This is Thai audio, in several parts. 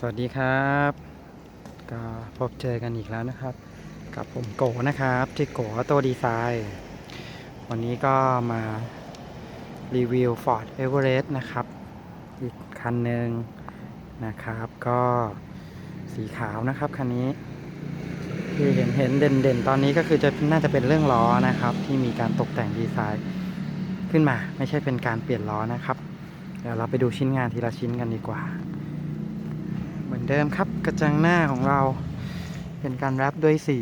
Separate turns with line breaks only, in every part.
สวัสดีครับ ก็พบเจอกันอีกแล้วนะครับ กับผมโกนะครับที่โกโตดีไซน์ วันนี้ก็มารีวิว Ford Everest นะครับ อีกคันหนึ่งนะครับ ก็สีขาวนะครับคันนี้ ที่เห็นเห็นเด่นเด่นตอนนี้ก็คือจะน่าจะเป็นเรื่องล้อนะครับ ที่มีการตกแต่งดีไซน์ขึ้นมาไม่ใช่เป็นการเปลี่ยนล้อนะครับ เดี๋ยวเราไปดูชิ้นงานทีละชิ้นกันดีกว่า เดิมครับกระจังหน้าของเรา เป็นการแรปด้วยสี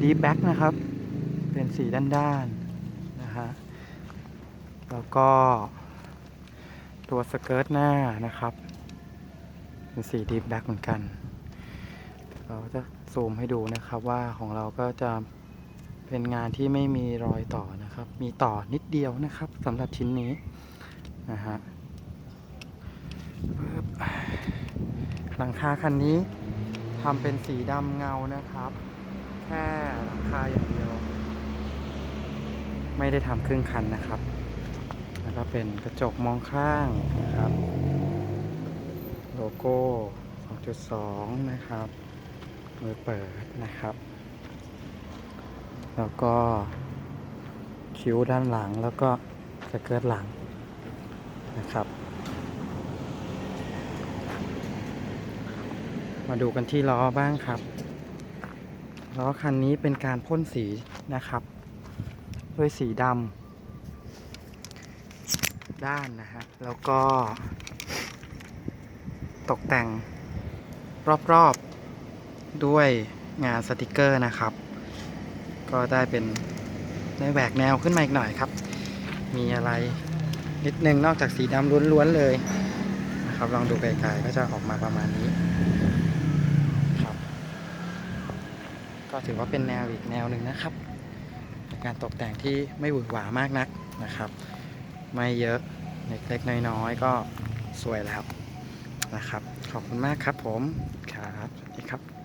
ดีแบ็กนะครับ เป็นสีด้านๆนะฮะแล้วก็ ตัวสเกิร์ตหน้านะครับ เป็นสีดีแบ็กเหมือนกัน เราจะซูมให้ดูนะครับว่าของเราก็จะเป็นงานที่ไม่มีรอยต่อนะครับ มีต่อนิดเดียวนะครับสำหรับชิ้นนี้นะฮะ หลังคาคันนี้ทำเป็นสีดำเงานะครับ แค่หลังคาอย่างเดียว ไม่ได้ทำครึ่งคันนะครับ แล้วก็เป็นกระจกมองข้างนะครับ โลโก้ 2.2 นะครับมือเปิดนะครับ แล้วก็คิ้วด้านหลังแล้วก็สเกิร์ตหลังนะครับ มาดูกันที่ล้อบ้างครับ ล้อคันนี้เป็นการพ่นสีนะครับ ด้วยสีดำด้านนะฮะแล้วก็ ตกแต่งรอบๆด้วยงานสติกเกอร์นะครับ ก็ได้เป็นได้แหวกแนวขึ้นมาอีกหน่อยครับ มีอะไรนิดนึงนอกจากสีดำล้วนๆเลยนะครับลองดูไกลๆก็จะออกมาประมาณนี้ ครับ ก็ถือว่าเป็นแนวอีกแนวหนึ่งนะครับ การตกแต่งที่ไม่หวือหวามากนักนะครับ ไม่เยอะเล็กๆน้อยๆก็สวยแล้วนะครับ ขอบคุณมากครับผม ครับสวัสดีครับ